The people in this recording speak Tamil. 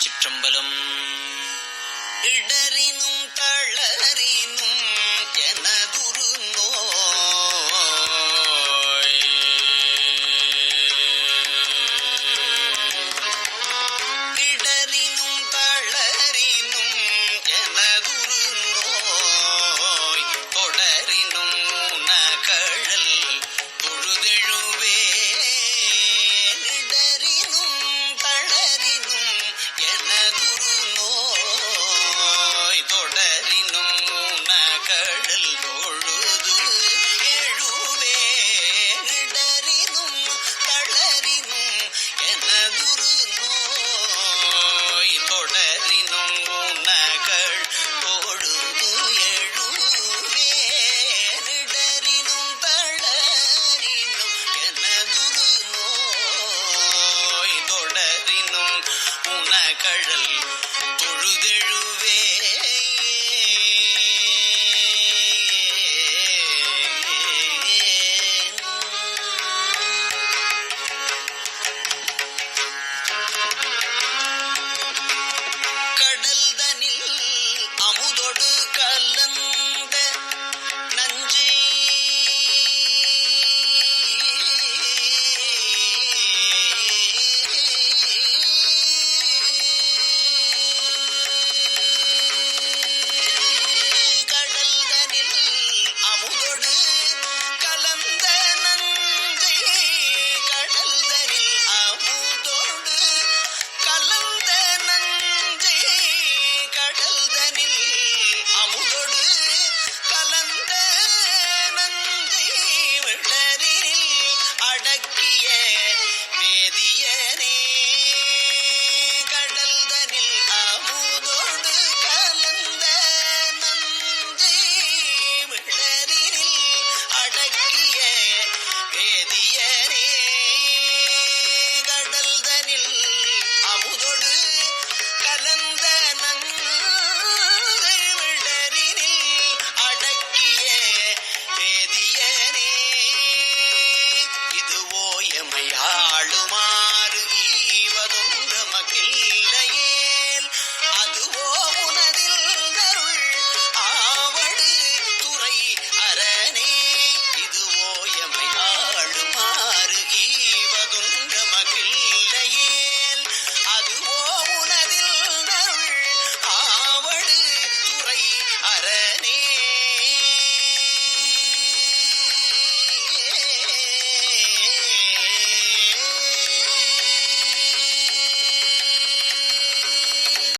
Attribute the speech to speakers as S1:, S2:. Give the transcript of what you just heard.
S1: திருச்சிற்றம்பலம் இடறினும் தளறினும் எனதுரு நோய் தொடரினும் உனகழல்